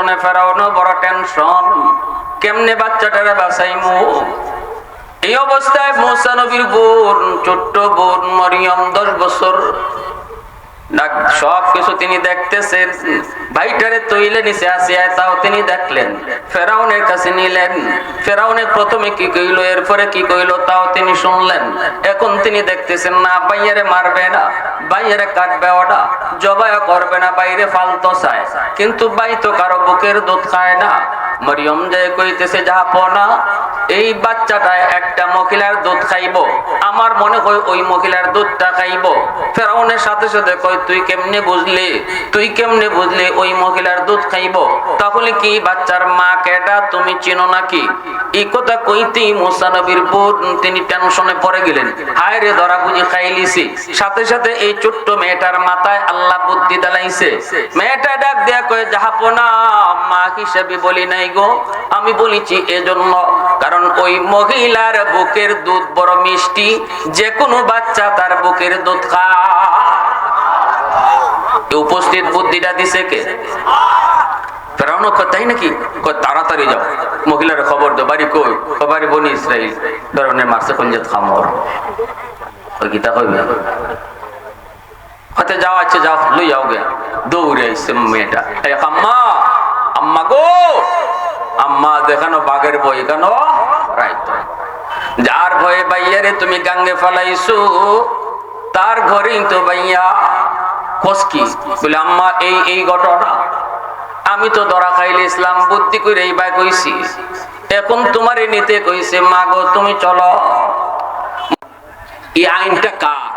টেনশনে ফেরাউনো বড় টেনশন। কেমনে বাচ্চাটারে বাঁচাইমু? এই অবস্থায় মৌসা নবীর বোন, ছোট্ট বোন মরিয়ম, দশ বছর। সব কিছু তিনি দেখতেছেন। ভাইটারে তৈলে নিচে আসিয়ায়, তাও তিনি দেখলেন। ফেরাউনের কাছে নিলেন। ফেরাউনের প্রথমে কি কইল, এরপরে কি কইল, তাও তিনি শুনলেন। এখন তিনি দেখতেছেন, না বাইয়ারে মারবে না বাইয়ারে কাটবে ওটা জবাই করবে না, বাইরে ফালতো চায়। কিন্তু বাই তো কারও বুকের দুধ খায় না। মরিয়ম যে কইতেছে, যাহা না এই বাচ্চাটা একটা মহিলার দুধ খাইব। আমার মনে হয় ওই মহিলার দুধটা খাইব। ফেরাউনের সাথে সাথে কয়, তুই কেমনে বুঝলি? তুই কেমনে বুঝলি ওই মহিলার দুধ খাইব? তাহলে কি বাচ্চার মা কেটা তুমি চিনো নাকি? এই কথা কইতেই মুসা নবীর বোন, তিনি টেনশনে পড়ে গেলেন। হায় রে, ধরা বুঝি খাইলিছি। সাথে সাথে এই ছোট্ট মেয়েটার মাথায় আল্লাহ বুদ্ধি দালাইছে মেয়েটা ডাক দেয়া কয়ে যাহাপনা মা হিসেবে বলি নাই গো। আমি বলেছি, এজন্য। কারণ ওই মহিলার বুকের দুধ বড় মিষ্টি, যে কোনো বাচ্চা তার বুকের দুধ খায় উপস্থিত বুদ্ধিটা দিছে কে? নাকি? তাড়াতাড়ি যাও। মহিলার খবর দো, বাড়ি কই? বনি ইসরাইল। ফেরাউনের মারছে কঞ্জাত খামর? ওই গীতা কইবে হতে যাও আছে, যাও, লই যাও গে। দৌড়ে আইছে মেয়েটা। আম্মা আম্মা গো, আম্মা দেখানো বাঘের বই কেন যার ভয়ে বাইয়ারে তুমি গাঙ্গে ফলাইছো, তার ঘরেই তো বাইয়া কসকি বলে, আম্মা, এই এই ঘটনা। আমি তো ধরা খাইলে ইসলাম বুদ্ধি করে এই বাই কইছি। এখন তোমারে নিতে কইছে, মাগো, তুমি চলো। এই আইনটা কার?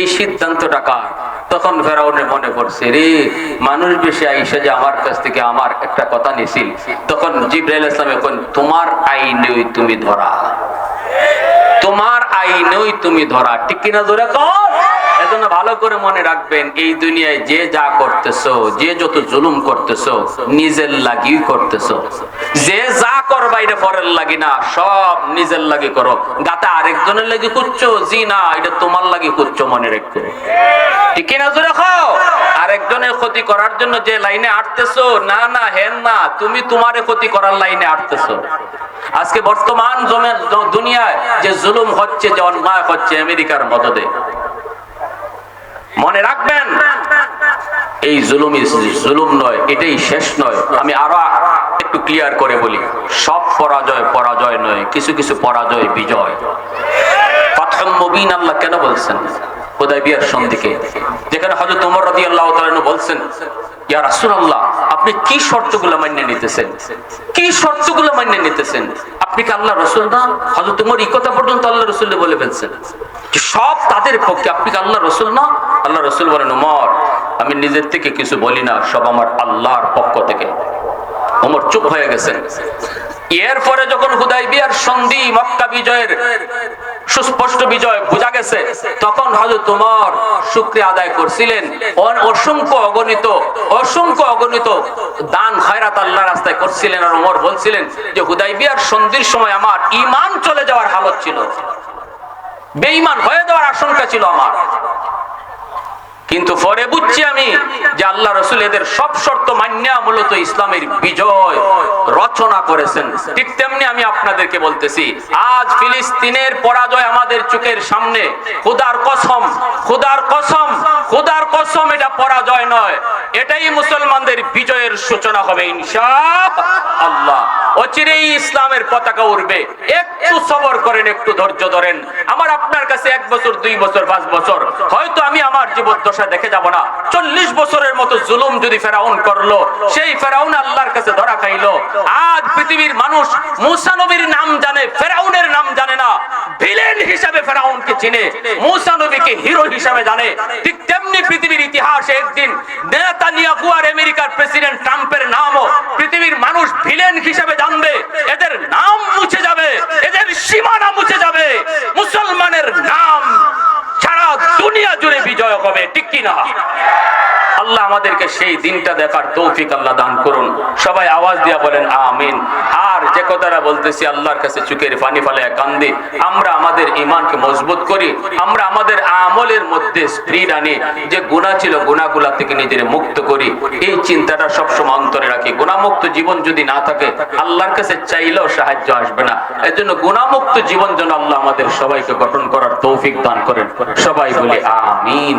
এই সিদ্ধান্তটা কার? তখন ফেরাউনের মনে পড়ছে, রে, মানুষ বেশি আইসে যে আমার কাছ থেকে আমার একটা কথা নিছিল। তখন জিব্রাইল ইসলাম এখন, তোমার আইনেই তুমি ধরা। তোমার আইনেই তুমি ধরা। ঠিক কিনা ধরে কর এজন্য ভালো করে মনে রাখবেন, এই দুনিয়ায় যে যা করতেছো, যে যত জুলুম করতেছো, নিজের লাগি করতেছো। যে যা কর বাইরে পরের লাগি না, সব নিজের লাগি করো। গাতে আরেকজনের লাগি করছ জি না, এটা তোমার লাগি করছ মনে রেখো। ঠিক কিনা জোরে খাও আরেকজনের ক্ষতি করার জন্য যে লাইনে আটতেছো? না না, হেন না, তুমি তোমারে ক্ষতি করার লাইনে আটতেছো। আজকে বর্তমান দুনিয়ায় যে জুলুম হচ্ছে, যে অন্যায় হচ্ছে, আমেরিকার মদদে। মনে রাখবেন? এই জুলুম জুলুম নয়, এটাই শেষ নয়। আমি আরও একটু ক্লিয়ার করে বলি। সব পরাজয় পরাজয় নয়, কিছু কিছু পরাজয় বিজয়। প্রথম মুবিন আল্লাহ কেন বলছেন? খোদাই বিয়ার সন্ধিকে। যেখানে হজরত উমর রাদি আল্লাহ বলছেন আপনি কি শর্তগুলো মান্য নিতেছেন? কি শর্তগুলো মান্য নিতেছেন? আপনি কি আল্লাহ রসুল না? হজরত উমর এই পর্যন্ত আল্লাহ রসুল বলে ফেলছেন। সব তাদের পক্ষে আপনি কি আল্লাহ রসুল না? আল্লাহ রসুল বলেন, উমর, আমি নিজের থেকে কিছু বলি না, সব আমার আল্লাহর পক্ষ থেকে। ওমর চুপ হয়ে গেছেন। এরপরে যখন হুদাই বিয়ার সন্ধি, মক্কা বিজয়ের সুস্পষ্ট বিজয় বোঝা গেছে। তখন হজরত তোমার শুক্রিয়া আদায় করছিলেন। অসংখ্য অগণিত অসংখ্য অগণিত দান খয়রাত আল্লাহ রাস্তায় করছিলেন। আর ওমর বলছিলেন যে হুদাই বিয়ার সন্ধির সময় আমার ইমান চলে যাওয়ার হালত ছিল। বেঈমান হয়ে যাওয়ার আশঙ্কা ছিল আমার। কিন্তু পরে বুঝছি আমি যে আল্লাহ রসুল এদের সব শর্ত মান্যা মূলত ইসলামের বিজয় রচনা করেছেন। ঠিক তেমনি আমি আপনাদেরকে বলতেছি, আজ ফিলিস্তিনের পরাজয় আমাদের চোখের সামনে, খুদার কসম খুদার কসম খুদার কসম, এটা পরাজয় নয়, এটাই মুসলমানদের বিজয়ের সূচনা হবে ইনশা আল্লাহ অচিরেই ইসলামের পতাকা উড়বে। একটু সবর করেন, একটু ধৈর্য ধরেন। আমার আপনার কাছে এক বছর, দুই বছর, পাঁচ বছর। হয়তো আমি আমার জীবন দশা দেখে যাব না। চল্লিশ বছরের মতো জুলুম যদি ফেরাউন করল, সেই ফেরাউন আল্লাহর কাছে খাইলো আজ পৃথিবীর মানুষ মুসা নবীর নাম জানে, ফেরাউনের নাম জানে না। ভিলেন হিসাবে ফেরাউনকে চিনে, মুসা নবীকে হিরো হিসাবে জানে। ঠিক তেমনি পৃথিবীর ইতিহাসে একদিন নেতানিয়াহু আর আমেরিকার প্রেসিডেন্ট ট্রাম্পের নামও পৃথিবীর মানুষ ভিলেন হিসাবে জানবে। এদের নাম মুছে যাবে, এদের সীমানা মুছে যাবে। মুসলমানের নাম সারা দুনিয়া জুড়ে বিজয় হবে, ঠিক কিনা? আল্লাহ আমাদেরকে সেই দিনটা দেখার তৌফিক আল্লাহ দান করুন। সবাই আওয়াজ দিয়া বলেন, আমিন। আর যে কথাটা বলতেছি, আল্লাহর কাছে চুকের পানি ফালে কান্দি। আমরা আমাদের ইমানকে মজবুত করি। আমরা আমাদের আমলের মধ্যে স্প্রিড আনি যে গুণা ছিল গুণাগুলা থেকে নিজের মুক্ত করি। এই চিন্তাটা সবসময় অন্তরে রাখি। গুণামুক্ত জীবন যদি না থাকে, আল্লাহর কাছে চাইলেও সাহায্য আসবে না। এর জন্য গুণামুক্ত জীবন যেন আল্লাহ আমাদের সবাইকে গঠন করার তৌফিক দান করেন। সবাই বলি, আমিন।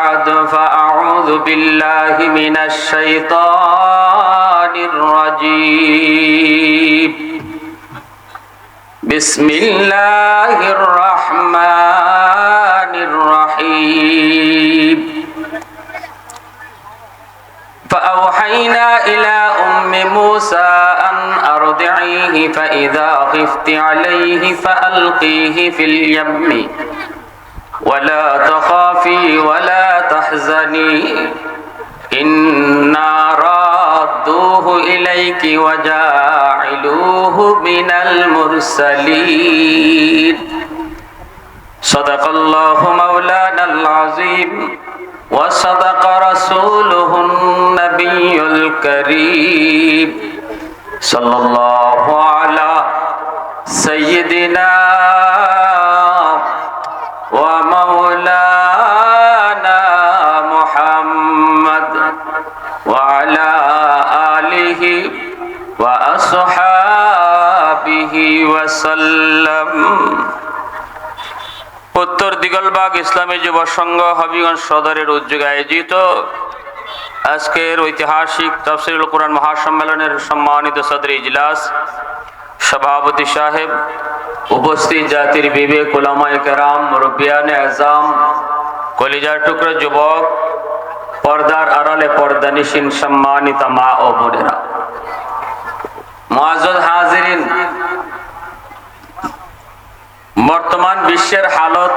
بعد فأعوذ بالله من الشيطان الرجيم. بسم الله الرحمن الرحيم. فأوحينا إلى أم موسى أن أرضعيه فإذا خفت عليه فألقيه في اليم. ولا تخافي ولا تحزني. إنا رادوه إليك وجاعلوه من المرسلين. صدق الله مولانا العظيم. وصدق رسوله النبي الكريم. صلى الله وسلم উত্তর দিগলবাগ ইসলামী যুব সংঘ হবিগঞ্জ সদরের উদ্যোগে আয়োজিত আজকের ঐতিহাসিক তফসিরুল কোরআন মহাসম্মেলনের সম্মানিত সদর ইজলাস সভাপতি সাহেব উপস্থিত জাতির বিবেক ওলামায় কেরাম মুরব্বিয়ানে আজাম কলিজার টুকরো যুবক পর্দার আড়ালে পর্দানিসীন সম্মানিত মা ও বোনেরা মুআজ্জজ হাজিরিন বর্তমান বিশ্বের হালত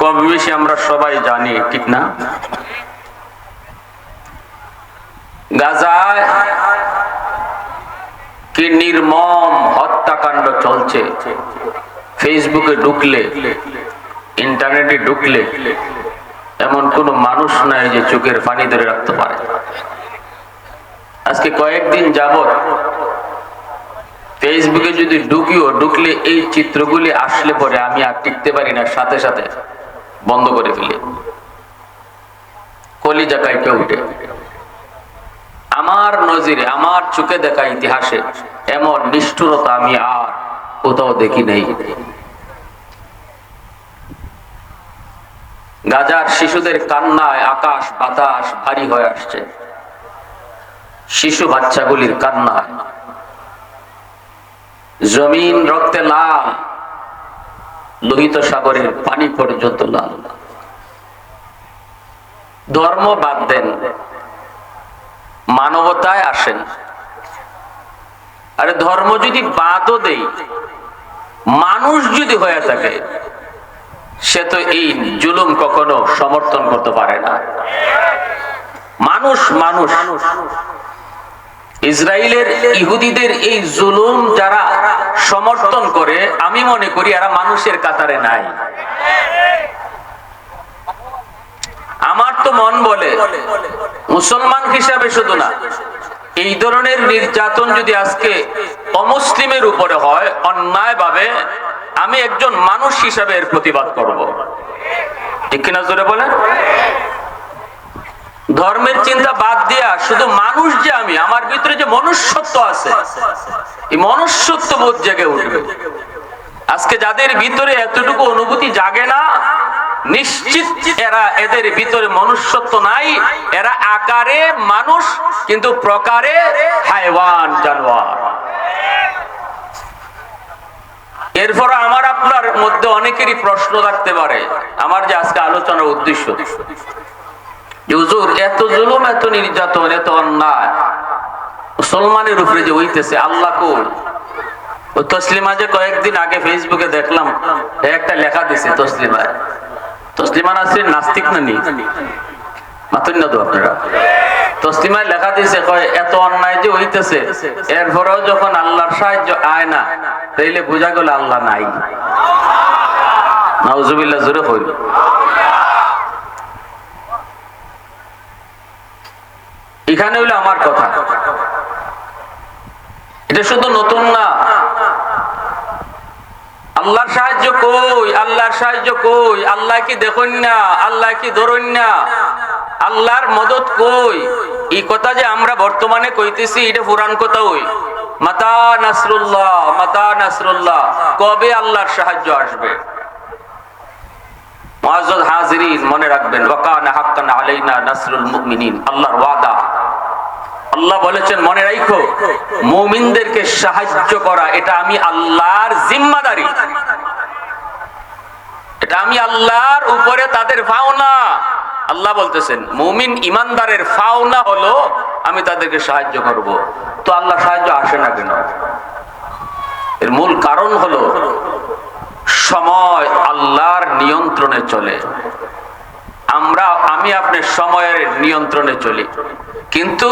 কম বেশি আমরা সবাই জানি, ঠিক না? গাজায় কি নির্মম হত্যাকাণ্ড চলছে? ফেসবুকে ঢুকলে ইন্টারনেটে ঢুকলে, এমন কোন মানুষ নাই যে চোখের পানি ধরে রাখতে পারে। আজকে কয়েকদিন যাবত ফেসবুকে যদি ঢুকিও, ঢুকলে এই চিত্রগুলি আসলে পরে আমি আর টিকতে পারি না, সাথে সাথে বন্ধ করে ফেলি। কলিজা কাইপে উঠে। আমার নজিরে, আমার চোখে দেখা ইতিহাসে এমন নিষ্ঠুরতা আমি আর কোথাও দেখি নেই। গাজার শিশুদের কান্নায় আকাশ, বাতাস ভারী হয়ে আসছে। শিশু বাচ্চাগুলির কান্নায় জমিন রক্তে লাল, লোহিত সাগরের পানি পর্যন্ত লাল। ধর্ম বাদ দেন, মানবতায় আসেন। আরে ধর্ম যদি বাদও দেই, মানুষ যদি হয়ে থাকে, সে তো এই জুলুম কখনো সমর্থন করতে পারে না। মানুষ মানুষ। ইসরায়েলের ইহুদিদের এই জুলুম যারা সমর্থন করে, আমি মনে করি এরা মানুষের কাতারে নাই। আমার তো মন বলে, মুসলমান হিসাবে শুধু না, এই ধরনের নির্যাতন যদি আজকে অমুসলিমের উপরে হয় অন্যায় ভাবে আমি একজন মানুষ হিসাবে এর প্রতিবাদ করব। ঠিক কিনা জোরে বলেন? ধর্মের চিন্তা বাদ দিয়া শুধু মানুষ যে আমি, আমার ভিতরে যে মনুষ্যত্ব আছে, এই মনুষ্যত্ব বোধ জেগে উঠবে। আজকে যাদের ভিতরে এতটুকু অনুভূতি জাগে না, নিশ্চিত এরা এদের ভিতরে মনুষ্যত্ব নাই, এরা আকারে মানুষ, কিন্তু প্রকারে হাইওয়ান জানোয়ার। এরপর আমার আপনার মধ্যে অনেকেরই প্রশ্ন থাকতে পারে, আমার যে আজকে আলোচনার উদ্দেশ্য। এত জুলুম, এত নির্যাতন, এত অন্যায়। মুসলমানের উপরে যে হইতেছে, আল্লাহ ও তসলিমা যে কয়েকদিন আগে ফেসবুকে দেখলাম একটা লেখা দিছে তসলিমায়। তসলিমা নাস্তিক না নি? লেখা দিছে, কয়, এত অন্যায় যে হইতেছে, এরপরেও যখন আল্লাহর সাহায্য আয় না, তাইলে বোঝা গেল আল্লাহ নাই। নাউজুবিল্লাহ, জোরে হইল এখানে হইল আমার কথা। এটা শুধু নতুন না। আল্লাহর সাহায্য কই? আল্লাহর সাহায্য কই? আল্লাহ কি দেখুন না আল্লাহ কি ধরুন না আল্লাহর মদত কই? এই কথা যে আমরা বর্তমানে কইতেছি, এটা পুরান কথা হই মাতা নাসরুল্লাহ মাতা নাসরুল্লাহ, কবে আল্লাহর সাহায্য আসবে? হাজিরিন, মনে রাখবেন ওয়াকানা হাক্কান আলাইনা নাসরুল মুমিনিন আল্লাহর ওয়াদা। আল্লাহ বলেছেন, মনে রাখো মুমিনদেরকে সাহায্য করা, এটা আমি আল্লাহর জিম্মাদারি। এটা আমি আল্লাহর উপরে তাদের ফাওনা। আল্লাহ বলতেছেন, মুমিন ইমানদারের ফাওনা হলো, আমি তাদেরকে সাহায্য করব। তো আল্লাহ সাহায্য আসে না কেন? এর মূল কারণ হলো, সময় আল্লাহর নিয়ন্ত্রণে চলে। আমরা, আমি আপনার সময়ের নিয়ন্ত্রণে চলি। কিন্তু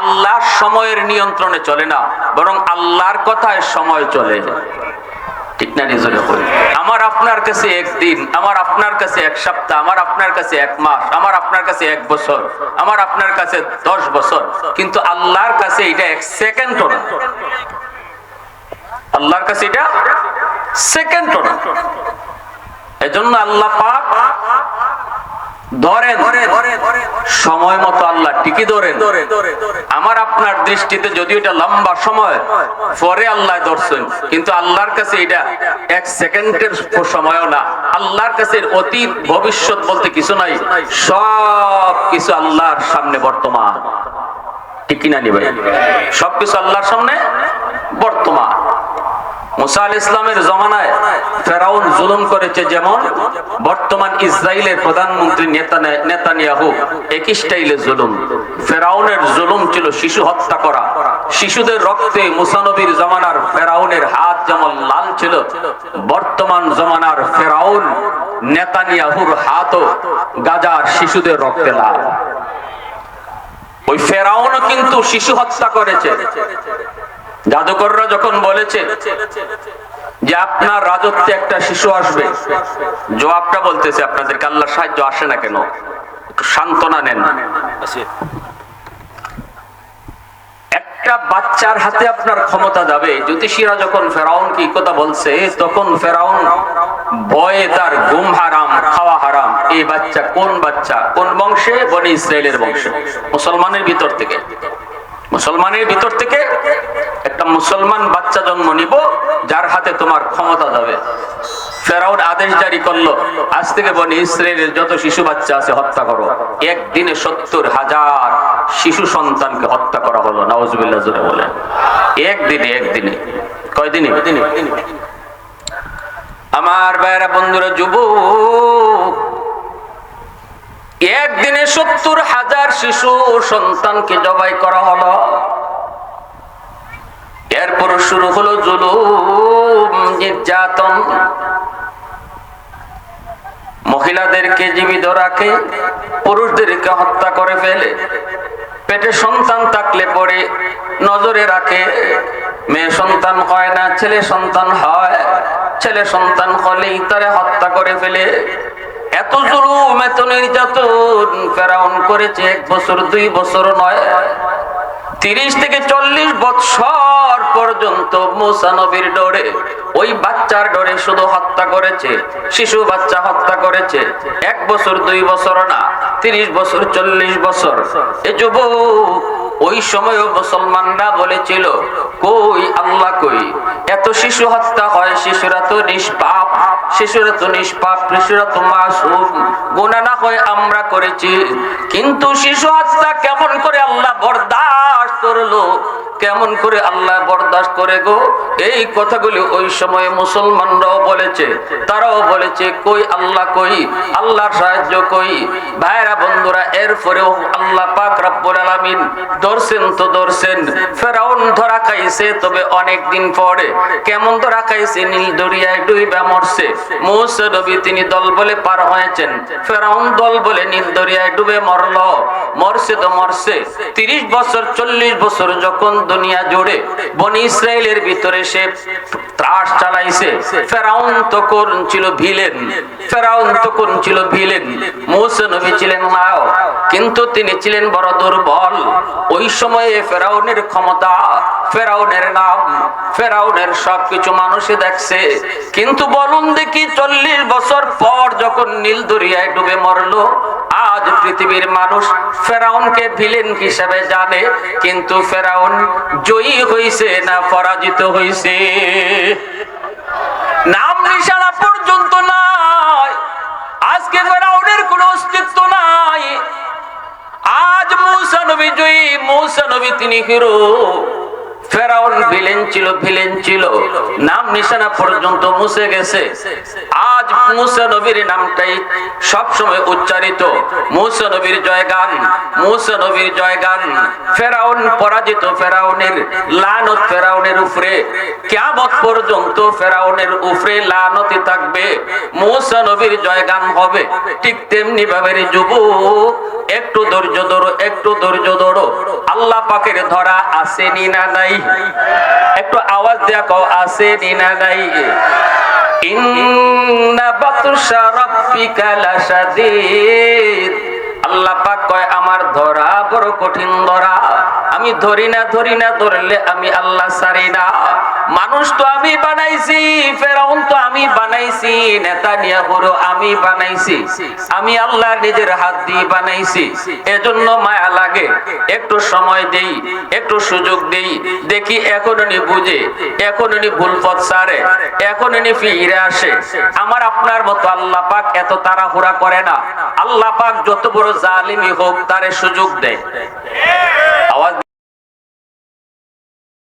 আল্লাহ সময়ের নিয়ন্ত্রণে চলে না, বরং আল্লাহর কথায় সময় চলে ঠিক না আমার আপনার কাছে একদিন, আমার আপনার কাছে এক সপ্তাহ, আমার আপনার কাছে এক মাস, আমার আপনার কাছে এক বছর, আমার আপনার কাছে দশ বছর, কিন্তু আল্লাহর কাছে এটা এক সেকেন্ডও না। আল্লাহর কাছে এটা সেকেন্ডও না। এজন্য আল্লাহ পাক ধরেন সময় মতো আল্লাহ টিকি ধরেন। আমার আপনার দৃষ্টিতে যদি এটা লম্বা সময় পরে আল্লাহ ধরছেন কিন্তু আল্লাহর কাছে এটা এক সেকেন্ডের সময়ও না। আল্লাহর কাছে অতীত ভবিষ্যৎ বলতে কিছু নাই। সব কিছু আল্লাহর সামনে বর্তমান। ঠিক কিনা নি ভাই? সবকিছু আল্লাহর সামনে বর্তমান। মুসা আল ইসলামের জমানায় ফেরাউন জুলুম করেছে যেমন বর্তমান ইসরায়েলের প্রধানমন্ত্রী নেতানে- নেতানিয়াহু একই স্টাইলে জুলুম। ফেরাউনের জুলুম ছিল শিশু হত্যা করা। শিশুদের রক্তে মুসানবীর জমানার ফেরাউনের হাত যেমন লাল ছিল, বর্তমান জমানার ফেরাউন নেতানিয়াহুর হাতও গাজার শিশুদের রক্তে লাল। ওই ফেরাউনও কিন্তু শিশু হত্যা করেছে। জাদুকররা যখন বলেছে যে আপনার রাজত্বে একটা শিশু আসবে, জবাবটা বলতেছে আপনাদের আল্লাহর সাহায্য আসে না কেন? সান্ত্বনা নেন। একটা বাচ্চার হাতে আপনার ক্ষমতা যাবে, জ্যোতিষীরা যখন ফেরাউন কি কথা বলছে, তখন ফেরাউন ভয়ে তার ঘুম হারাম, খাওয়া হারাম। এই বাচ্চা কোন বাচ্চা? কোন বংশে? বনি ইসরায়েলের বংশে। মুসলমানের ভিতর থেকে। মুসলমানের ভিতর থেকে মুসলমান বাচ্চা জন্ম নিব, যার হাতে তোমার ক্ষমতা যাবে। ফেরাউন আদেশ জারি করল, আজ থেকে ইসরায়েলের যত শিশু বাচ্চা আছে হত্যা করো। একদিনে সত্তর হাজার শিশু সন্তানকে হত্যা করা হলো জোরে একদিনে একদিনে। কয়দিনে? আমার ভাইয়েরা, বন্ধুরা, যুবক, একদিনে সত্তর হাজার শিশু সন্তানকে জবাই করা হলো। এরপর শুরু হলো জুলুম, নির্যাতন। মহিলাদেরকে জীবিত রাখে, পুরুষদেরকে হত্যা করে ফেলে। পেটে সন্তান থাকলে পরে নজরে রাখে, মেয়ে সন্তান হয় না, ছেলে সন্তান হয়। ছেলে সন্তান হলেই তারে হত্যা করে ফেলে। এত জুলুম, এত নির্যাতন ফেরাউন করেছে, এক বছর, দুই বছর নয়। তিরিশ থেকে চল্লিশ বৎসর পর্যন্ত মুসা নবীর ডরে, ওই বাচ্চার ডরে শুধু হত্যা করেছে, শিশু বাচ্চা হত্যা করেছে। এক বছর, দুই বছর না, তিরিশ বছর, চল্লিশ বছর। এ যুবক, ওই সময় মুসলমানরা বলেছিল, কই আল্লাহ কই? এত শিশু হত্যা হয়, শিশুরা তো নিষ্পাপ, শিশুরা তো নিষ্পাপ, শিশুরা তো মাসুম। গুণা না হয় আমরা করেছি, কিন্তু শিশু হত্যা কেমন করে আল্লাহ বরদাস্ত করল। কেমন করে আল্লাহ বরদাস্ত করে গো? এই কথাগুলি ওই সময় মুসলমানরাও বলেছে, তারাও বলেছে, কই আল্লাহ কই? আল্লাহর সাহায্য কই? ভাইরা বন্ধুরা, এরপরেও আল্লাহ পাক রব্বুল আলামিন ধরছেন তো ধরছেন। ফেরাউন ধরা খাইছে, তবে অনেক দিন পরে কেমন ধরা খাইছে, নীল দরিয়ায় ডুইবা মরছে। মৌসে নবী তিনি দল বলে পার হয়েছেন। ফেরাউন দল বলে নীল দরিয়ায় ডুবে মরল। মরছে তো মরছে। তিরিশ বছর, চল্লিশ বছর যখন দুনিয়া জুড়ে বনি ইসরায়েলের ভিতরে সে ত্রাস চালাইছে। ফেরাউন তখন ছিল ভিলেন। ফেরাউন তখন ছিল ভিলেন। মৌসে নবী ছিলেন নাও কিন্তু তিনি ছিলেন বড় দুর্বল। ওই সময়ে ফেরাউনের ক্ষমতা, ফেরাউনের নাম, ফেরাউনের সবকিছু মানুষে দেখছে। কিন্তু বলুন দেখি চল্লিশ বছর পর যখন নীল দরিয়ায় ডুবে মরলো, আজ পৃথিবীর মানুষ ফেরাউনকে ভিলেন হিসেবে জানে, কিন্তু ফেরাউন জয়ী হইছে না পরাজিত হইছে। নাম নিশানা পর্যন্ত নাই, আজকে ফেরাউনের কোনো অস্তিত্ব নাই। আজ মৌসা নবী জয়ী, মৌসা নবী তিনি হিরো। ফেরাউন ভিলেন ছিল ভিলেন ছিল। নাম নিশানা পর্যন্ত মুছে গেছে। আজ মুসা নামটাই সব উচ্চারিত। মুসা জয়গান মুসা জয়গান। ফেরাউন পরাজিত ফেরাউনের লানত ফেরাউনের উপরে কিয়ামত পর্যন্ত ফেরাউনের উপরে লানতি থাকবে। মুসা নবীর জয়গান হবে। ঠিক তেমনি ভাবে যুবক একটু ধৈর্য ধরো, একটু ধৈর্য ধরো। আল্লাহ পাকের ধরা আসেনি না নাই? একটু আওয়াজ দেয়া কও, আসেনি না নাই? ইন্না পাক কয়, আমার ধরা বড় কঠিন ধরা। আমি ধরি না ধরি না, ধরলে আমি আল্লাহ সারি না। মানুষ তো আমি বানাইছি, ফেরাউন তো আমি বানাইছি, নেতানিয়াহুরও আমি বানাইছি। আমি আল্লাহ নিজের হাত দিয়ে বানাইছি। এজন্য মায়া লাগে। একটু সময় দেই, একটু সুযোগ দেই। দেখি এখন উনি বুঝে, এখন উনি ভুল পথ সারে, এখন উনি ফিরে আসে। আমার আপনার মতো আল্লাহ পাক এত তাড়াহুড়া করে না। আল্লাহ পাক যত বড় জালিমি হোক, তারে সুযোগ দেয়। আওয়াজ